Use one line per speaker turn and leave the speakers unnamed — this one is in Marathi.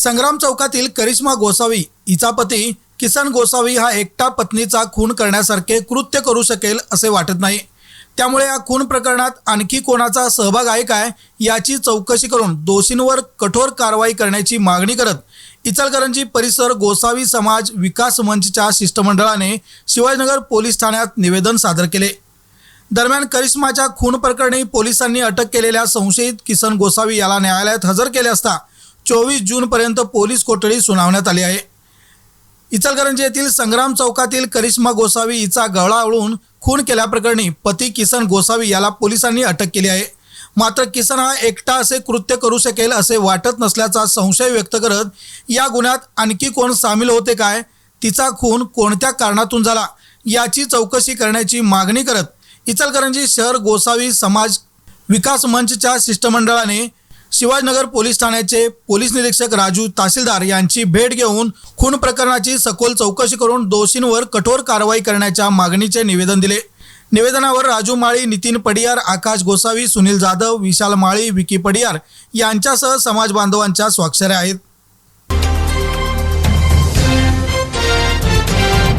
संग्राम चौकातील करिश्मा गोसावी हिचा पती किसन गोसावी हा एकटा पत्नीचा खून करण्यासारखे कृत्य करू शकेल असे वाटत नाही. त्यामुळे या खून प्रकरणात आणखी कोणाचा सहभाग आहे काय याची चौकशी करून दोषींवर कठोर कारवाई करण्याची मागणी करत इचलकरंजी परिसर गोसावी समाज विकास मंचच्या शिष्टमंडळाने शिवाजीनगर पोलीस ठाण्यात निवेदन सादर केले. दरम्यान करिश्माच्या खून प्रकरणी पोलिसांनी अटक केलेल्या संशयित किसन गोसावी याला न्यायालयात हजर केले असता चोवीस जूनपर्यंत पोलीस कोठडी सुनावण्यात आली आहे. इचलकरंजी येथील संग्राम चौकातील करिश्मा गोसावी हिचा गळावळून खून केल्याप्रकरणी पती किसन गोसावी याला पोलिसांनी अटक केली आहे. मात्र किसन हा एकटा असे कृत्य करू शकेल असे वाटत नसल्याचा संशय व्यक्त करत या गुन्ह्यात आणखी कोण सामील होते काय तिचा खून कोणत्या कारणातून झाला याची चौकशी करण्याची मागणी करत इचलकरंजी शहर गोसावी समाज विकास मंचच्या शिष्टमंडळाने शिवाजीनगर पोलीस ठाण्याचे पोलीस निरीक्षक राजू तहसीलदार यांची भेट घेऊन खून प्रकरणाची सखोल चौकशी करून दोषींवर कठोर कारवाई करण्याच्या मागणीचे निवेदन दिले. निवेदनावर राजू माळी नितीन पडियार आकाश गोसावी सुनील जाधव विशाल माळी विकी पडियार यांच्यासह समाज बांधवांच्या स्वाक्षऱ्या आहेत.